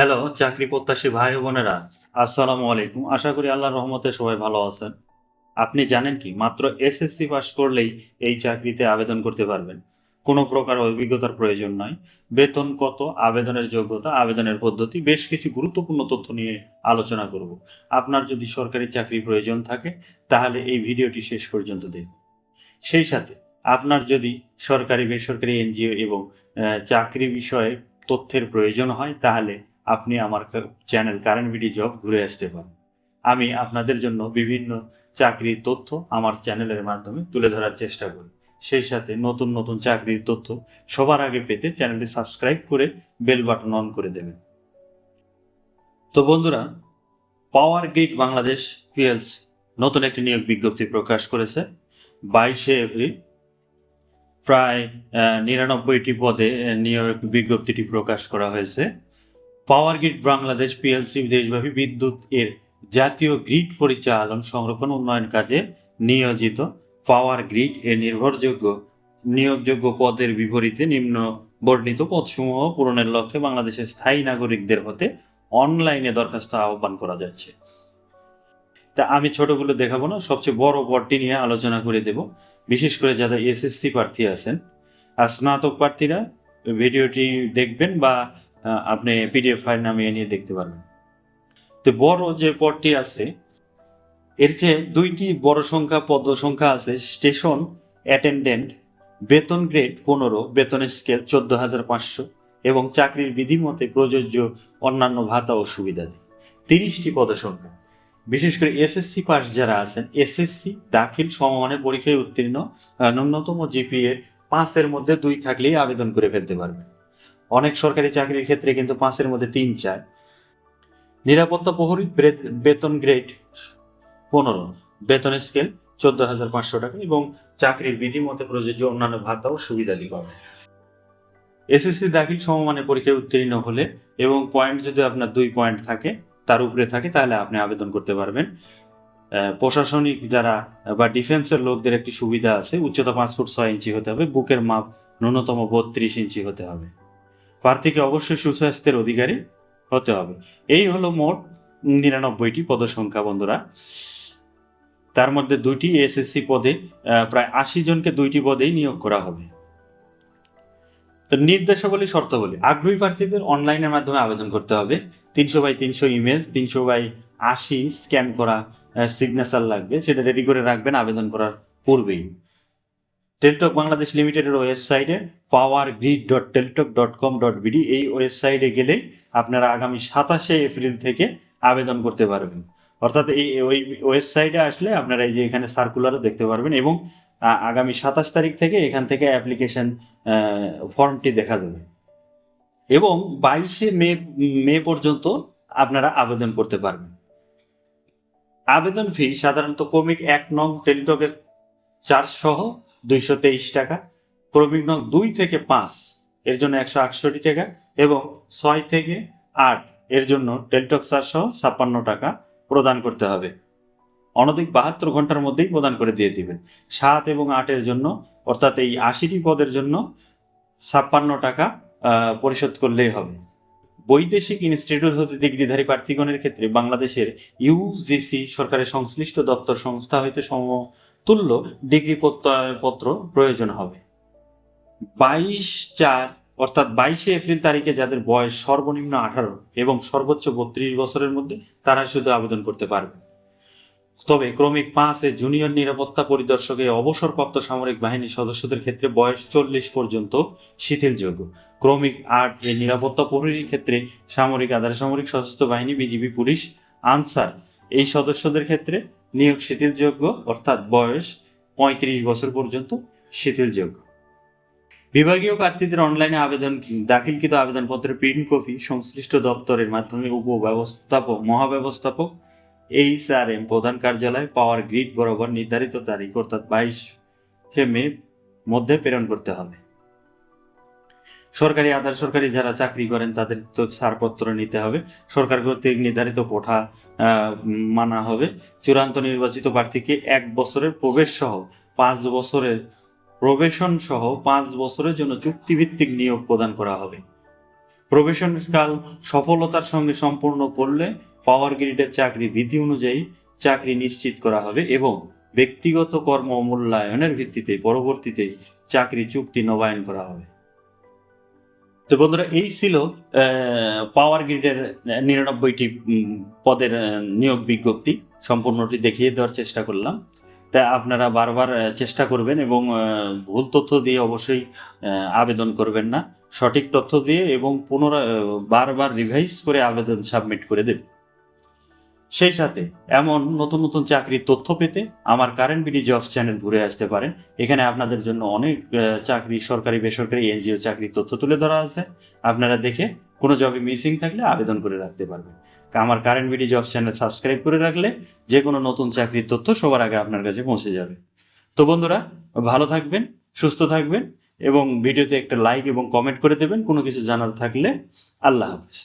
Hello চাকরি প্রত্যাশী ভাই বোনেরা, আসসালামু আলাইকুম। আশা করি আল্লাহর রহমতে সবাই ভালো আছেন। আপনি জানেন কি, মাত্র এসএসসি পাস করলেই এই চাকরিতে আবেদন করতে পারবেন। কোনো প্রকার অভিজ্ঞতার প্রয়োজন নয় বেতন কত, আবেদনের যোগ্যতা, আবেদনের পদ্ধতি, বেশ কিছু গুরুত্বপূর্ণ তথ্য নিয়ে আলোচনা করব। আপনার যদি সরকারি চাকরি প্রয়োজন থাকে, তাহলে এই ভিডিওটি শেষ পর্যন্ত দেখুন। সেই সাথে, আপনার যদি সরকারি, বেসরকারি এনজিও এবং চাকরি বিষয়ে তথ্যের প্রয়োজন হয়, তাহলে আপনি আমার চ্যানেল কারেন্ট বিডি জব ঘুরে আসতে পারেন। আমি আপনাদের জন্য বিভিন্ন চাকরির তথ্য আমার চ্যানেলের মাধ্যমে তুলে ধরার চেষ্টা করি। সেই সাথে নতুন নতুন চাকরির তথ্য সবার আগে পেতে চ্যানেলটি সাবস্ক্রাইব করে বেল বাটন অন করে দেবেন। তো বন্ধুরা পাওয়ার গ্রিড বাংলাদেশ পিএলস নতুন একটি নিয়োগ বিজ্ঞপ্তি প্রকাশ করেছে। বাইশে এপ্রিল প্রায় নিরানব্বইটি পদে নিয়োগ বিজ্ঞপ্তিটি প্রকাশ করা হয়েছে। পাওয়ার গ্রিড বাংলাদেশ পিএলসি দেশব্যাপী বিদ্যুৎ এর জাতীয় গ্রিড পরিচালন সংরক্ষণ উন্নয়ন কাজে নিয়োজিত। পাওয়ার গ্রিড এর নির্ভরযোগ্য, নিয়োগযোগ্য পদের বিপরীতে নিম্ন বর্ণিত পদসমূহ পূরণের লক্ষ্যে বাংলাদেশের স্থায়ী নাগরিকদের হতে অনলাইনে দরখাস্ত আহ্বান করা যাচ্ছে। তা আমি ছোটগুলো দেখাবো না, সবচেয়ে বড় পদটি নিয়ে আলোচনা করে দেব। বিশেষ করে যাদের এসএসসি প্রার্থী আছেন, আর স্নাতক প্রার্থীরা, ভিডিওটি দেখবেন বা আপনি পিডিএফ ফাইল নামিয়ে নিয়ে দেখতে পারবেন। তো বড় যে পদটি আছে, এর চেয়ে দুইটি বড় সংখ্যা পদ সংখ্যা আছে, স্টেশন, অ্যাটেন্ডেন্ট, বেতন গ্রেড পনেরো, বেতন স্কেল চোদ্দ হাজার পাঁচশো এবং চাকরির বিধিমতে প্রযোজ্য অন্যান্য ভাতা ও সুবিধা। তিরিশটি পদ সংখ্যা। বিশেষ করে এসএসসি পাস যারা আছেন এসএসসি দাখিল সমমানের পরীক্ষায় উত্তীর্ণ ন্যূনতম জিপিএ পাঁচের মধ্যে দুই থাকলেই আবেদন করে ফেলতে পারবেন। অনেক সরকারি চাকরির ক্ষেত্রে কিন্তু পাঁচের মধ্যে তিন চায়। নিরাপত্তা প্রহরী বেতন গ্রেড পনেরো, বেতন স্কেল চোদ্দ হাজার পাঁচশো টাকা এবং চাকরির বিধি মতে প্রযোজ্য অন্যান্য ভাতা ও সুবিধাদি পাবে এসএসসি দাখিল সমমানের পরীক্ষায় উত্তীর্ণ হলে এবং পয়েন্ট যদি আপনার দুই পয়েন্ট থাকে, তার উপরে থাকে, তাহলে আপনি আবেদন করতে পারবেন। প্রশাসনিক যারা বা ডিফেন্সের লোকদের একটি সুবিধা আছে, উচ্চতা পাঁচ ফুট ছয় ইঞ্চি হতে হবে, বুকের মাপ ন্যূনতম বত্রিশ ইঞ্চি হতে হবে। প্রার্থীকে অবশ্যই সুস্বাস্থ্যের অধিকারী হতে হবে। এই হলো মোট নিরানব্বইটি পদসংখ্যা, বন্ধুরা। তার মধ্যে দুইটি এসএসসি পদে প্রায় আশি জনকে দুইটি পদেই নিয়োগ করা হবে। তো নির্দেশাবলী, শর্তাবলী। আগ্রহী প্রার্থীদের অনলাইনের মাধ্যমে আবেদন করতে হবে। তিনশো বাই তিনশো ইমেজ, তিনশো বাই আশি স্ক্যান করা সিগনেচার লাগবে। সেটা রেডি করে রাখবেন আবেদন করার পূর্বেই। টেলটক বাংলাদেশ লিমিটেডের ওয়েবসাইটে power grid dot Teletalk dot com dot BD এই ওয়েবসাইটে গেলে আপনারা আগামী সাতাশে এপ্রিল থেকে আবেদন করতে পারবেন। অর্থাৎ এই ওই ওয়েবসাইটে আসলে আপনারা এই যে এখানে সার্কুলারও দেখতে পারবেন এবং আগামী সাতাশ তারিখ থেকে এখান থেকে অ্যাপ্লিকেশন ফর্মটি দেখা যাবে। এবং বাইশে মে মে পর্যন্ত আপনারা আবেদন করতে পারবেন। আবেদন ফি সাধারণত ক্রমিক এক নং টেলিটকের চার সহ দুইশো তেইশ টাকা ক্রমিক নং দুই থেকে পাঁচ, এর জন্য একশো আটষট্টি টাকা এবং ছয় থেকে আট, এর জন্য টেলিটক চার সহ ছাপ্পান্ন টাকা প্রদান করতে হবে। অনধিক বাহাত্তর ঘণ্টার মধ্যেই প্রদান করে দিয়ে দিবেন। সাত এবং আটের জন্য, অর্থাৎ এই আশিটি পদের জন্য ছাপ্পান্ন টাকা পরিশোধ করলেই হবে। বৈদেশিক ইনস্টিটিউট হতে ডিগ্রিধারী প্রার্থীগণের ক্ষেত্রে বাংলাদেশের ইউজিসি সরকারের সংশ্লিষ্ট দপ্তর সংস্থা হইতে সমতুল্য ডিগ্রি প্রত্যয়পত্র প্রয়োজন হবে। বাইশ চার, অর্থাৎ বাইশে এপ্রিল তারিখে যাদের বয়স সর্বনিম্ন আঠারো এবং সর্বোচ্চ বত্রিশ বছরের মধ্যে, তারা শুধু আবেদন করতে পারবে। তবে ক্রমিক পাঁচে জুনিয়র নিরাপত্তা পরিদর্শকে অবসরপ্রাপ্ত সামরিক বাহিনীর সদস্যদের ক্ষেত্রে বয়স চল্লিশ পর্যন্ত শিথিলযোগ্য। ক্রমিক আট এ নিরাপত্তা প্রহরীর ক্ষেত্রে সামরিক, আধার সামরিক সশস্ত্র বাহিনী, বিজিবি, পুলিশ, আনসার এই সদস্যদের ক্ষেত্রে নিয়োগ শিথিলযোগ্য, অর্থাৎ বয়স পঁয়ত্রিশ বছর পর্যন্ত শিথিলযোগ্য। বিভাগীয় প্রার্থীদের অনলাইনে আবেদন, দাখিলকৃত আবেদনপত্রের প্রিন্ট কপি সংশ্লিষ্ট দপ্তরের মাধ্যমে উপব্যবস্থাপক, মহাব্যবস্থাপক এইচ আর এম প্রধান কার্যালয়, পাওয়ার গ্রিড বরাবর নির্ধারিত তারিখ, অর্থাৎ বাইশে মে, মধ্যে প্রেরণ করতে হবে। সরকারি আধার, সরকারি যারা চাকরি করেন, তাদের তো ছাড়পত্র নিতে হবে। সরকার কর্তৃক নির্ধারিত কোঠা মানা হবে। চূড়ান্ত নির্বাচিত প্রার্থীকে এক বছরের প্রবেশ সহ, পাঁচ বছরের প্রবেশন সহ, পাঁচ বছরের জন্য চুক্তিভিত্তিক নিয়োগ প্রদান করা হবে। প্রবেশনকাল সফলতার সঙ্গে সম্পূর্ণ করলে পাওয়ার গ্রিডের চাকরি বিধি অনুযায়ী চাকরি নিশ্চিত করা হবে এবং ব্যক্তিগত কর্ম মূল্যায়নের ভিত্তিতে পরবর্তীতে চাকরি চুক্তি নবায়ন করা হবে। তো বন্ধুরা, এই ছিল পাওয়ার গ্রিডের নিরানব্বইটি পদের নিয়োগ বিজ্ঞপ্তি। সম্পূর্ণটি দেখিয়ে দেওয়ার চেষ্টা করলাম। তা আপনারা বারবার চেষ্টা করবেন এবং ভুল তথ্য দিয়ে অবশ্যই আবেদন করবেন না। সঠিক তথ্য দিয়ে এবং পুনরায় বারবার রিভাইজ করে আবেদন সাবমিট করে দেবেন। সেই সাথে এমন নতুন নতুন চাকরির তথ্য পেতে আমার কারেন্ট বিডি জবস চ্যানেল ঘুরে আসতে পারেন। এখানে আপনাদের জন্য অনেক চাকরি, সরকারি, বেসরকারি এনজিও চাকরির তথ্য তুলে ধরা আছে। আপনারা দেখে কোনো জবে মিসিং থাকলে আবেদন করে রাখতে পারবেন। আমার current BD jobs channel subscribe করে রাখলে যে কোনো নতুন চাকরির তথ্য সবার আগে আপনার কাছে পৌঁছে যাবে। তো বন্ধুরা, ভালো থাকবেন, সুস্থ থাকবেন এবং ভিডিওতে একটা লাইক এবং কমেন্ট করে দেবেন। কোনো কিছু জানার থাকলে আল্লাহ হাফিজ।